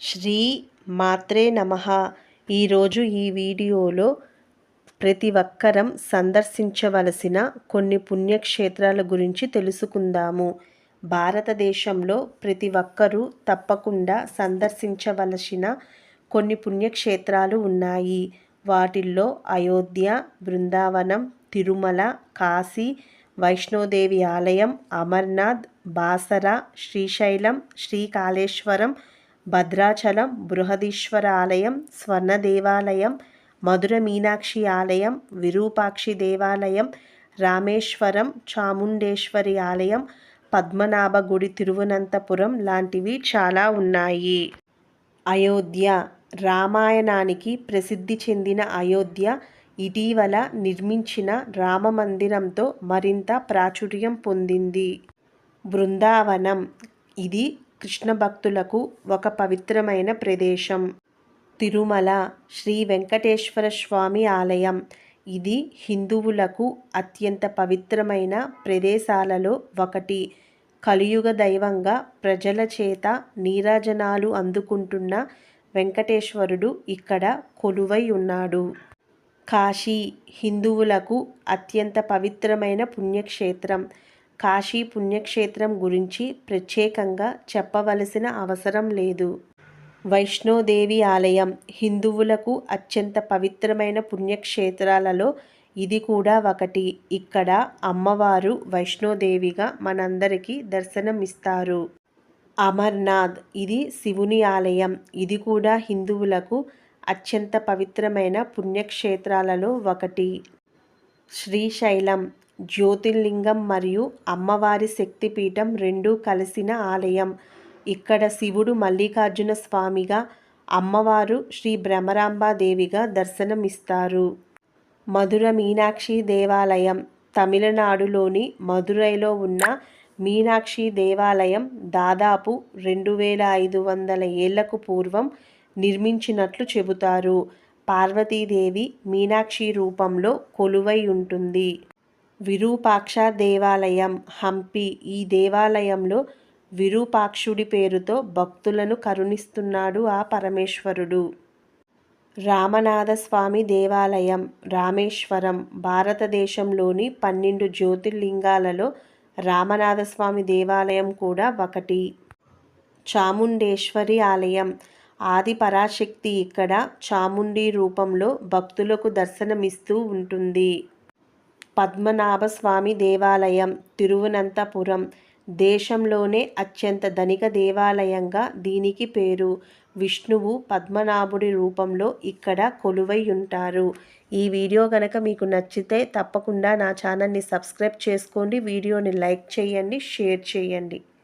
శ్రీ మాత్రే నమ. ఈరోజు ఈ వీడియోలో ప్రతి ఒక్కరం సందర్శించవలసిన కొన్ని పుణ్యక్షేత్రాల గురించి తెలుసుకుందాము. భారతదేశంలో ప్రతి ఒక్కరూ తప్పకుండా సందర్శించవలసిన కొన్ని పుణ్యక్షేత్రాలు ఉన్నాయి. వాటిల్లో అయోధ్య బృందావనం తిరుమల కాశీ వైష్ణోదేవి ఆలయం అమర్నాథ్ బాసర శ్రీశైలం శ్రీకాళేశ్వరం భద్రాచలం బృహదీశ్వర ఆలయం స్వర్ణ దేవాలయం మధుర మీనాక్షి ఆలయం విరూపాక్షి దేవాలయం రామేశ్వరం చాముండేశ్వరి ఆలయం పద్మనాభ గుడి తిరువనంతపురం లాంటివి చాలా ఉన్నాయి. అయోధ్య రామాయణానికి ప్రసిద్ధి చెందిన అయోధ్య ఇటీవల నిర్మించిన రామ మందిరంతో మరింత ప్రాచుర్యం పొందింది. బృందావనం ఇది కృష్ణ భక్తులకు ఒక పవిత్రమైన ప్రదేశం. తిరుమల శ్రీ వెంకటేశ్వర స్వామి ఆలయం. ఇది హిందువులకు అత్యంత పవిత్రమైన ప్రదేశాలలో ఒకటి. కలియుగ దైవంగా ప్రజల చేత నీరాజనాలు అందుకుంటున్న వెంకటేశ్వరుడు ఇక్కడ కొలువై ఉన్నాడు. కాశీ హిందువులకు అత్యంత పవిత్రమైన పుణ్యక్షేత్రం. కాశీ పుణ్యక్షేత్రం గురించి ప్రత్యేకంగా చెప్పవలసిన అవసరం లేదు. వైష్ణోదేవి ఆలయం హిందువులకు అత్యంత పవిత్రమైన పుణ్యక్షేత్రాలలో ఇది కూడా ఒకటి. ఇక్కడ అమ్మవారు వైష్ణోదేవిగా మనందరికీ దర్శనమిస్తారు. అమర్నాథ్ ఇది శివుని ఆలయం. ఇది కూడా హిందువులకు అత్యంత పవిత్రమైన పుణ్యక్షేత్రాలలో ఒకటి. శ్రీశైలం జ్యోతిర్లింగం మరియు అమ్మవారి శక్తిపీఠం రెండూ కలిసిన ఆలయం. ఇక్కడ శివుడు మల్లికార్జున స్వామిగా అమ్మవారు శ్రీ భ్రమరాంబాదేవిగా దర్శనమిస్తారు. మధుర మీనాక్షి దేవాలయం. తమిళనాడులోని మధురైలో ఉన్న మీనాక్షి దేవాలయం దాదాపు రెండు వేల ఐదు వందల ఏళ్ళకు పూర్వం నిర్మించినట్లు చెబుతారు. పార్వతీదేవి మీనాక్షి రూపంలో కొలువై ఉంటుంది. విరూపాక్ష దేవాలయం హంపి ఈ దేవాలయంలో విరూపాక్షుడి పేరుతో భక్తులను కరుణిస్తున్నాడు ఆ పరమేశ్వరుడు. రామనాథస్వామి దేవాలయం రామేశ్వరం భారతదేశంలోని పన్నెండు జ్యోతిర్లింగాలలో రామనాథస్వామి దేవాలయం కూడా ఒకటి. చాముండేశ్వరి ఆలయం ఆది పరాశక్తి ఇక్కడ చాముండి రూపంలో భక్తులకు దర్శనమిస్తూ ఉంటుంది. పద్మనాభస్వామి దేవాలయం తిరువనంతపురం దేశంలోనే అత్యంత ధనిక దేవాలయంగా దీనికి పేరు. విష్ణువు పద్మనాభుడి రూపంలో ఇక్కడ కొలువై ఉంటారు ఈ వీడియో కనుక మీకు నచ్చితే తప్పకుండా నా ఛానల్ని సబ్స్క్రైబ్ చేసుకోండి. వీడియోని లైక్ చేయండి షేర్ చేయండి.